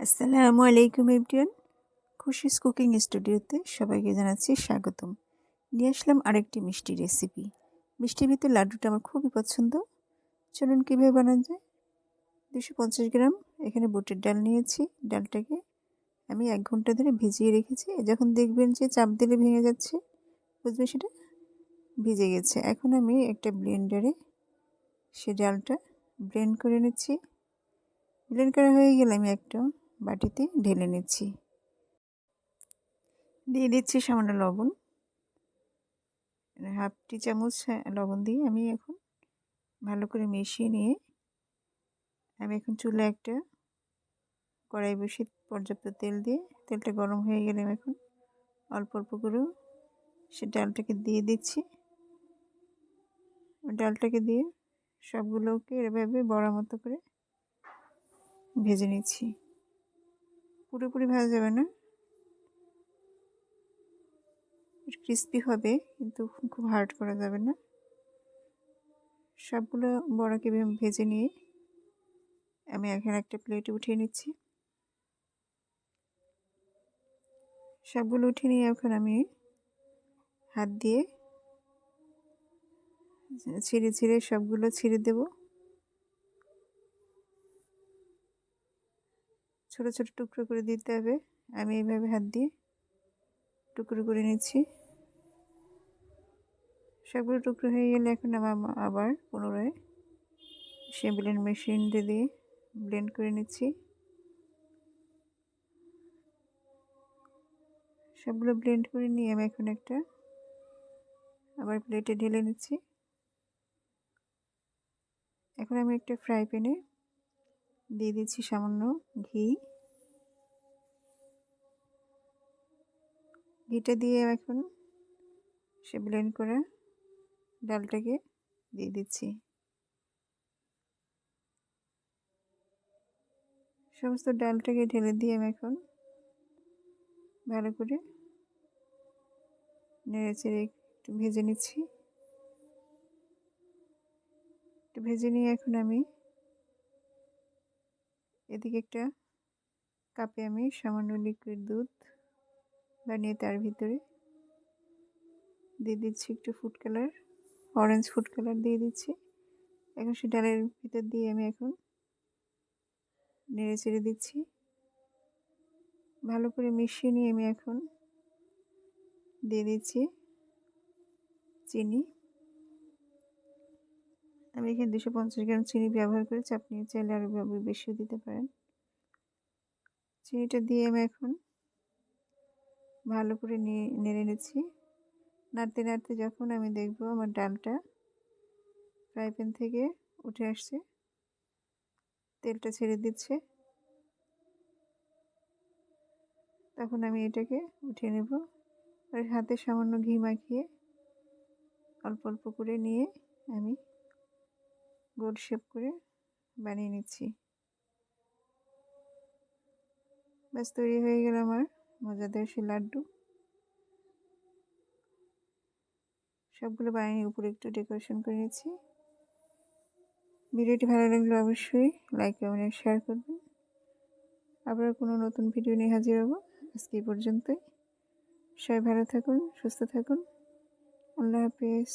আসসালামু আলাইকুম everyone. Khushi's cooking স্টুডিওতে সবাইকে জানাচ্ছি স্বাগতম। নিয়ে আসলাম আরেকটি মিষ্টি রেসিপি। মিষ্টির ভিতরে লাড্ডুটা আমার খুবই পছন্দ। চলুন কীভাবে বানান যায়? দুশো পঞ্চাশ গ্রাম এখানে বুটের ডাল নিয়েছি। ডালটাকে আমি এক ঘণ্টা ধরে ভিজিয়ে রেখেছি। যখন দেখবেন যে চাপ দিলে ভেঙে যাচ্ছে বুঝবে সেটা ভিজে গেছে। এখন আমি একটা ব্লেন্ডারে সে ডালটা ব্লেন্ড করে নিচ্ছি। ব্লেন্ড করা হয়ে গেলে আমি একটা বাটিতে ঢেলে নিচ্ছি। দিয়ে দিচ্ছি সামান্য লবণ। হাফ টি চামচ লবণ দিয়ে আমি এখন ভালো করে মিশিয়ে নিয়ে আমি এখন চুলে একটা কড়াই বসে পর্যাপ্ত তেল দিয়ে, তেলটা গরম হয়ে গেলে আমি এখন অল্প অল্প করে সে ডালটাকে দিয়ে দিচ্ছি। ডালটাকে দিয়ে সবগুলোকে এভাবে বড়া মতো করে ভেজে নিচ্ছি। পুরোপুরি ভাজা যাবে না। ক্রিস্পি হবে, কিন্তু খুব হার্ড করা যাবে না। সবগুলো বড়াকে ভেজে নিয়ে আমি এখানে একটা প্লেটে উঠিয়ে নিচ্ছি। সবগুলো উঠিয়ে নিয়ে এখন আমি হাত দিয়ে ছিঁড়ে ছিঁড়ে সবগুলো ছিঁড়ে দেবো। ছোট ছোট টুকরো করে দিতে হবে। আমি এইভাবে হাত দিয়ে টুকরো করে নিচ্ছি। সবগুলো টুকরো হয়ে গেলে এখন আমার আবার পুনরায় সে ব্লেন্ড মেশিন দিয়ে ব্লেন্ড করে নিচ্ছি। সবগুলো ব্লেন্ড করে নিয়ে আমি এখন একটা আবার প্লেটে ঢেলে নিচ্ছি। এখন আমি একটা ফ্রাই প্যানে দিয়ে দিচ্ছি সামান্য ঘি। ঘিটা দিয়ে এখন সে ব্লেন্ড করা ডালটাকে দিয়ে দিচ্ছি। সমস্ত ডালটাকে ঢেলে দিয়ে আমি এখন ভালো করে নেড়ে চেড়ে একটু ভেজে নিচ্ছি। একটু ভেজে নিয়ে এখন আমি এদিকে একটা কাপে আমি সামান্য লিকুইড দুধ বানিয়ে তার ভিতরে দিয়ে দিচ্ছি একটু food colour orange food colour দিয়ে দিচ্ছি। এখন সে ডালের ভিতর দিয়ে আমি এখন নেড়ে চেড়ে দিচ্ছি। ভালো করে মিশিয়ে নিয়ে আমি এখন দিয়ে দিচ্ছি চিনি। আমি এখানে দুশো পঞ্চাশ গ্রাম চিনি ব্যবহার করেছি, আপনি চাইলে আরও বেশিও দিতে পারেন। চিনিটা দিয়ে আমি এখন ভালো করে নিয়ে নেড়ে নিচ্ছি। নাড়তে নাড়তে যখন আমি দেখব আমার ডালটা ফ্রাই প্যান থেকে উঠে আসছে, তেলটা ছেড়ে দিচ্ছে, তখন আমি এটাকে উঠিয়ে নেব আর হাতে সামান্য ঘি মাখিয়ে অল্প অল্প করে নিয়ে আমি গোল শেপ করে বানিয়ে নিচ্ছি। ব্যাস, তৈরি হয়ে গেল আমার মজাদার সে লাড্ডু। সবগুলো বানিয়ে উপরে একটু ডেকোরেশন করে নিচ্ছি। ভিডিওটি ভালো লাগলে অবশ্যই লাইক কমেন্ট শেয়ার করবেন। আবার কোনো নতুন ভিডিও নিয়ে হাজির হব। আজকে পর্যন্তই। সবাই ভালো থাকুন, সুস্থ থাকুন। আল্লাহ হাফিজ।